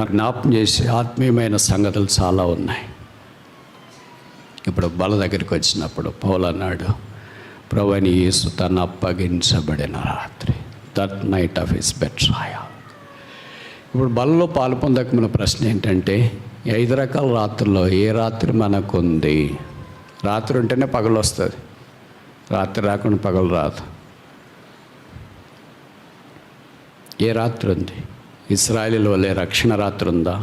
మనకు జ్ఞాపం చేసే ఆత్మీయమైన సంగతులు చాలా ఉన్నాయి. ఇప్పుడు బల దగ్గరికి వచ్చినప్పుడు పౌలు అన్నాడు ప్రభుని యేసు తను అప్పగించబడిన రాత్రి. That night of his bet ఇప్పుడు బలలో పాలు పొందక మన ప్రశ్న ఏంటంటే ఐదు రకాల రాత్రుల్లో ఏ రాత్రి మనకుంది? రాత్రి ఉంటేనే పగలు వస్తుంది. రాత్రి రాకుండా పగలు రాదు. ఏ రాత్రి ఉంది? ఇస్రాయలీల వల్లే రక్షణ రాత్రి ఉందా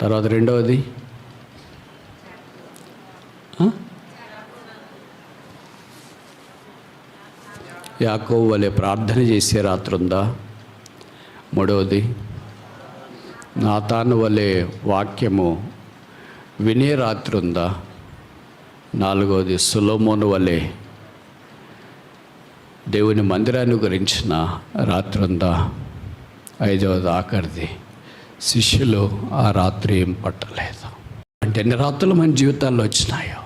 తర్వాత రెండవది? యాకో యాకోబు వలె ప్రార్థన చేసే రాత్రి ఉందా మూడవది నాతాను వలె వాక్యము వినే రాత్రి ఉందా నాలుగవది సులోమోను వలె దేవుని మందిరాన్ని గురించిన రాత్రి ఉందా ఐదవది ఆఖరిది శిష్యులు ఆ రాత్రి ఏం పట్టలేదు. అంటే ఎన్ని రాత్రులు మన జీవితాల్లో వచ్చినాయో?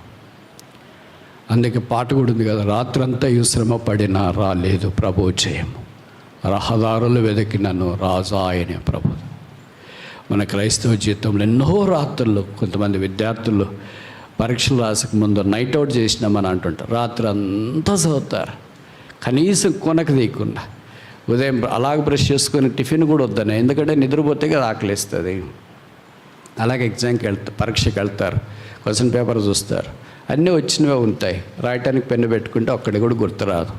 అందుకే పాట కూడా ఉంది కదా రాత్రంతా ఈ శ్రమ పడినా రాలేదు ప్రభు జయము. రహదారులు వెతికినను రాజా ఆయనే ప్రభు. మన క్రైస్తవ జీవితంలో ఎన్నో రాత్రులు కొంతమంది విద్యార్థులు పరీక్షలు రాసక ముందు నైట్ అవుట్ చేసినామని అంటుంటారు. రాత్రి అంతా చదువుతారు. కనీసం కొనక తీయకుండా. ఉదయం అలాగ బ్రష్ చేసుకుని టిఫిన్ కూడా వద్దనే ఎందుకంటే నిద్రపోతే కదా ఆకలిస్తుంది. అలాగే ఎగ్జామ్కి వెళ్తారు పరీక్షకి వెళ్తారు. క్వశ్చన్ పేపర్ చూస్తారు. అన్నీ వచ్చినవే ఉంటాయి. రాయటానికి పెన్ను పెట్టుకుంటే ఒక్కడి కూడా గుర్తురాదు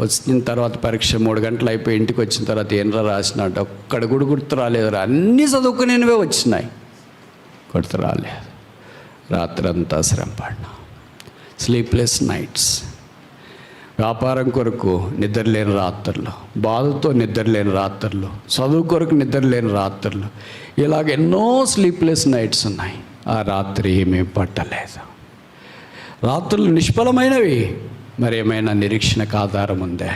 వచ్చిన తర్వాత పరీక్ష మూడు గంటలు అయిపోయి ఇంటికి వచ్చిన తర్వాత ఏంరా రాసినట్టు ఒక్కడ కూడా గుర్తు రాలేదురా అన్నీ చదువుకునేవే వచ్చినాయి. గుర్తు రాలేదు. రాత్రంతా శ్రమ పడినా స్లీప్లెస్ నైట్స్ వ్యాపారం కొరకు నిద్రలేని రాత్రులు బాధతో నిద్రలేని రాత్రులు చదువు కొరకు నిద్రలేని రాత్రులు. ఇలాగ ఎన్నో స్లీప్లెస్ నైట్స్ ఉన్నాయి. ఆ రాత్రి ఏమీ పట్టలేదు. రాత్రులు నిష్ఫలమైనవి మరి ఏమైనా నిరీక్షణకు ఆధారం ఉందే?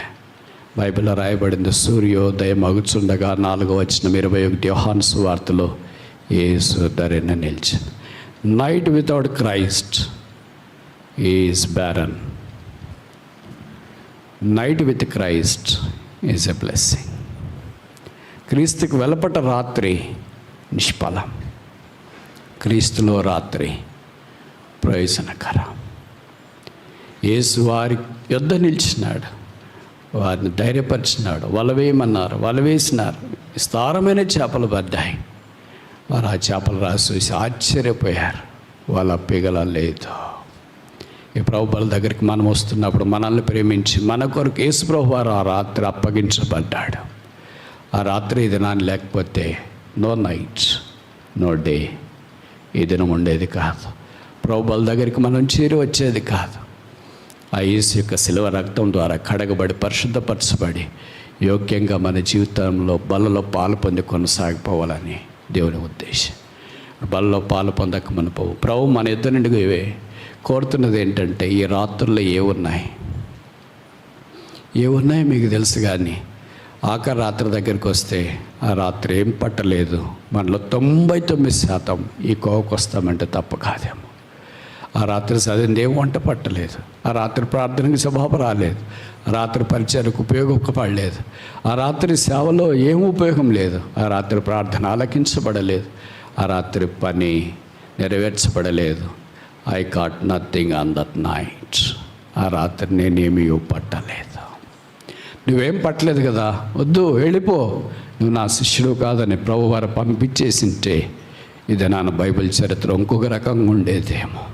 బైబిల్లో రాయబడింది సూర్యోదయం అగుచుండగా నాలుగో వచ్చిన ఇరవై ఒకటి యోహాన్స్ వార్తలో ఏసు ధరణ నిలిచింది. Night without Christ is barren night with Christ is a blessing క్రీస్తుకు వెలపట రాత్రి నిష్ఫలం. క్రీస్తులో రాత్రి ప్రయోజనకరం. యేసు వారి యుద్ధ నిలిచినాడు. వారిని ధైర్యపరిచినాడు. వలవేయమన్నారు వలవేసినారు విస్తారమైన చేపలు పడ్డాయి. వారు ఆ చేపలు రాసి చూసి ఆశ్చర్యపోయారు. వాళ్ళ పిగలలేదు. ఈ ప్రభుల దగ్గరికి మనం వస్తున్నప్పుడు మనల్ని ప్రేమించి మన కొరకు యేసు ప్రభు వారు ఆ రాత్రి అప్పగించబడ్డాడు. ఆ రాత్రి దినాన్ని లేకపోతే నో నైట్ నో డే. ఈ దినం ఉండేది కాదు. ప్రభుల దగ్గరికి మనం చేరి వచ్చేది కాదు. ఆ యేసు యొక్క శిలువ రక్తం ద్వారా కడగబడి పరిశుద్ధపరచబడి యోగ్యంగా మన జీవితంలో బలలో పాలు పొంది కొనసాగిపోవాలని దేవుని ఉద్దేశం. బలలో పాలు పొందక మన ప్రభు మన ఇద్దరు నుండి ఇవే. కోరుతున్నది ఏంటంటే ఈ రాత్రుల్లో ఏమున్నాయి ఏమున్నాయి మీకు తెలుసు కానీ ఆఖరి రాత్రి దగ్గరికి వస్తే ఆ రాత్రి ఏం పట్టలేదు. మనలో తొంభై తొమ్మిది శాతం ఈ కోవకు వస్తామంటే తప్పు కాదేమో. ఆ రాత్రి చదివింది ఏం వంట పట్టలేదు. ఆ రాత్రి ప్రార్థనకి స్వభావం రాలేదు. ఆ రాత్రి పరిచయకు ఉపయోగపడలేదు. ఆ రాత్రి సేవలో ఏం ఉపయోగం లేదు. ఆ రాత్రి ప్రార్థన ఆలకించబడలేదు. ఆ రాత్రి పని నెరవేర్చబడలేదు. I caught nothing on that night ఆ రాత్రి నేనేమి పట్టలేదు. నువ్వేం పట్టలేదు కదా? వద్దు వెళ్ళిపో. నువ్వు నా శిష్యుడు కాదని ప్రభు వారు పంపించేసింటే ఇది నాన్న బైబిల్ చరిత్ర ఇంకొక రకంగా ఉండేదేమో.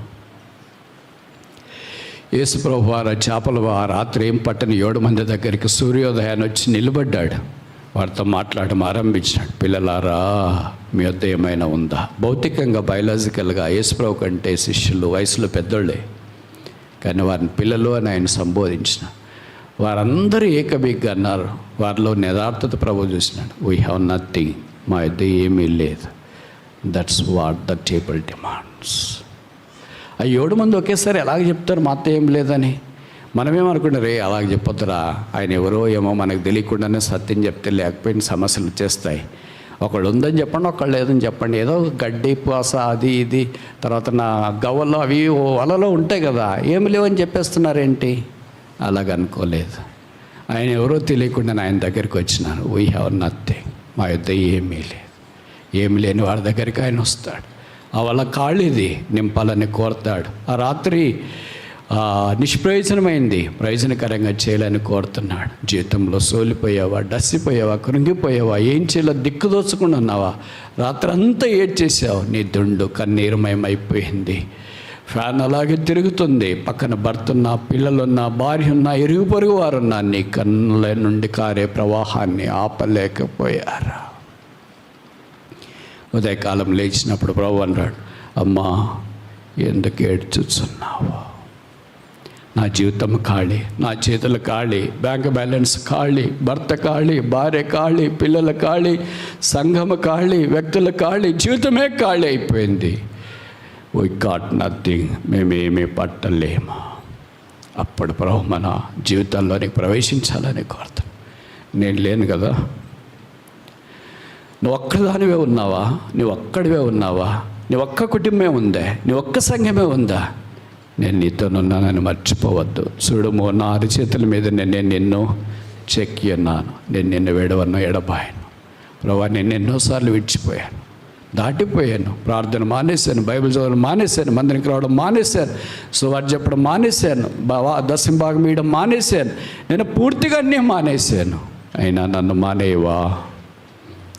యేసు ప్రభు వారు చేపలు ఆ రాత్రి ఏం పట్టని ఏడు మంది దగ్గరికి సూర్యోదయాన్ని వచ్చి నిలబడ్డాడు. వారితో మాట్లాడడం ఆరంభించాడు పిల్లలారా మీ వద్ద ఏమైనా ఉందా? భౌతికంగా బయలాజికల్గా యేసుప్రభు కంటే శిష్యులు వయసులో పెద్దోళ్ళే. కానీ వారిని పిల్లలు అని ఆయన సంబోధించిన. వారందరూ ఏకబిగ్గా అన్నారు. వారిలో యథార్థత ప్రభు చూసినాడు. వీ హ్యావ్ నథింగ్ మా యొద్ద ఏమీ లేదు. That's what the table demands ఆ ఏడు మంది ఒకేసారి ఎలాగ చెప్తారు? మా అత్త ఏం లేదని. మనమేమనుకుంటాం? రే అలాగ చెప్పొద్దురా. ఆయన ఎవరో ఏమో మనకు తెలియకుండానే సత్యం చెప్తే లేకపోయిన సమస్యలు వచ్చేస్తాయి. ఒకళ్ళు ఉందని చెప్పండి ఒకళ్ళు లేదని చెప్పండి. ఏదో గడ్డి పాస అది ఇది. తర్వాత నా గవ్వలు అవి వలలో ఉంటాయి కదా ఏమి లేవని చెప్పేస్తున్నారేంటి? అలాగ అనుకోలేదు ఆయన ఎవరో తెలియకుండా ఆయన దగ్గరికి వచ్చినాను వీ హ్యావ్ నథింగ్ మా యుద్ధ ఏమీ లేదు. ఏమి లేని వాడి దగ్గరికి ఆయన వస్తాడు. ఆ వాళ్ళ కాళ్ళిది నింపాలని కోరతాడు. ఆ రాత్రి నిష్ప్రయోజనమైంది. ప్రయోజనకరంగా చేయాలని కోరుతున్నాడు. జీవితంలో సోలిపోయావా డస్సిపోయావా కృంగిపోయావా ఏం చేయాలో దిక్కుదోచకుండా ఉన్నావా? రాత్రంతా ఏడ్చేసావు నీ దుండు కన్నీరుమయమైపోయింది. ఫ్యాన్ అలాగే తిరుగుతుంది. పక్కన భర్త ఉన్నా పిల్లలున్నా భార్య ఉన్నా ఇరుగు పొరుగు వారున్నా నీ కన్నుల నుండి కారే ప్రవాహాన్ని ఆపలేకపోయారా? ఉదయకాలం లేచినప్పుడు ప్రభు అన్నాడు అమ్మా ఎందుకు ఏడ్చుచున్నావా నా జీవితం ఖాళీ నా చేతులు ఖాళీ బ్యాంక్ బ్యాలెన్స్ ఖాళీ భర్త ఖాళీ భార్య ఖాళీ పిల్లల ఖాళీ సంఘము ఖాళీ వ్యక్తుల ఖాళీ జీవితమే ఖాళీ అయిపోయింది. వీ గాట్ నథింగ్ మేమేమీ పట్టలేము. అప్పుడు ప్రభు మన జీవితంలోనికి ప్రవేశించాలని కోరుతాను నేను లేను కదా? నువ్వు ఒక్కదానివే ఉన్నావా? నువ్వు ఒక్కడివే ఉన్నావా? నీ ఒక్క కుటుంబమే ఉందే? నీ ఒక్క సంఘమే ఉందా? నేను నీతోనున్నానని మర్చిపోవద్దు. చూడుము నా అరిచేతుల మీద నేను నిన్ను చెక్కి ఉన్నాను. నేను నిన్ను వేడవన్న ఎడబాయను ప్రభా నేను ఎన్నోసార్లు విడిచిపోయాను. దాటిపోయాను. ప్రార్థన మానేశాను బైబిల్ చదవడం మానేశాను మందిరికి రావడం మానేశాను సువార్త చెప్పడం మానేశాను బావా దశంభాగం వేయడం మానేశాను. నేను పూర్తిగా అన్నీ మానేశాను. అయినా నన్ను మానేయవా?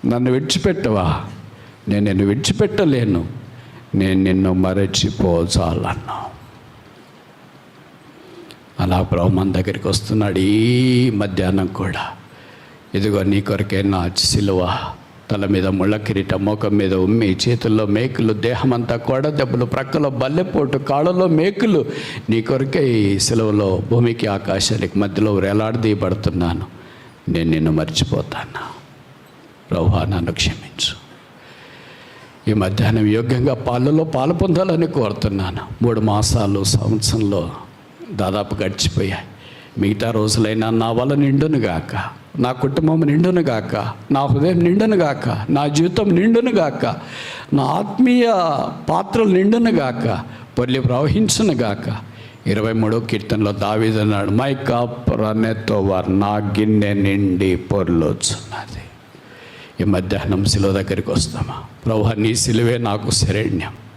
నన్ను విడిచిపెట్టవా? నేను నిన్ను విడిచిపెట్టలేను. నేను నిన్ను మరచిపోచాలన్నా అలా బ్రహ్మన్ దగ్గరికి వస్తున్నాడు ఈ మధ్యాహ్నం కూడా. ఇదిగో నీ కొరకే నా సిలువ తల మీద ముళ్ళ కిరీటం మోకం మీద ఉమ్మి చేతుల్లో మేకులు దేహమంతా కూడా దెబ్బలు ప్రక్కలో బల్లెపోటు కాళ్ళలో మేకులు. నీ కొరకే ఈ సెలవులో భూమికి ఆకాశానికి మధ్యలో వేలాడదీయబడుతున్నాను. నేను నిన్ను మర్చిపోతాను. ప్రభా నన్ను క్షమించు. ఈ మధ్యాహ్నం యోగ్యంగా పాలలో పాలు పొందాలని కోరుతున్నాను. మూడు మాసాలు సంవత్సరంలో దాదాపు గడిచిపోయాయి. మిగతా రోజులైనా నా వల్ల నిండునుగాక నా కుటుంబం నిండునుగాక నా హృదయం నిండునుగాక నా జీవితం నిండునుగాక నా ఆత్మీయ పాత్రలు నిండునుగాక పొల్లి పొర్లి ఇరవై మూడో కీర్తనలో దావీదన్నాడు మై కప్ రన్నెతో వారు నా గిన్నె నిండి పొర్లొచ్చున్నది ఈ మధ్యాహ్నం శిలువ దగ్గరికి వస్తామా? ప్రభు నీ శిలువే నాకు శరణ్యం.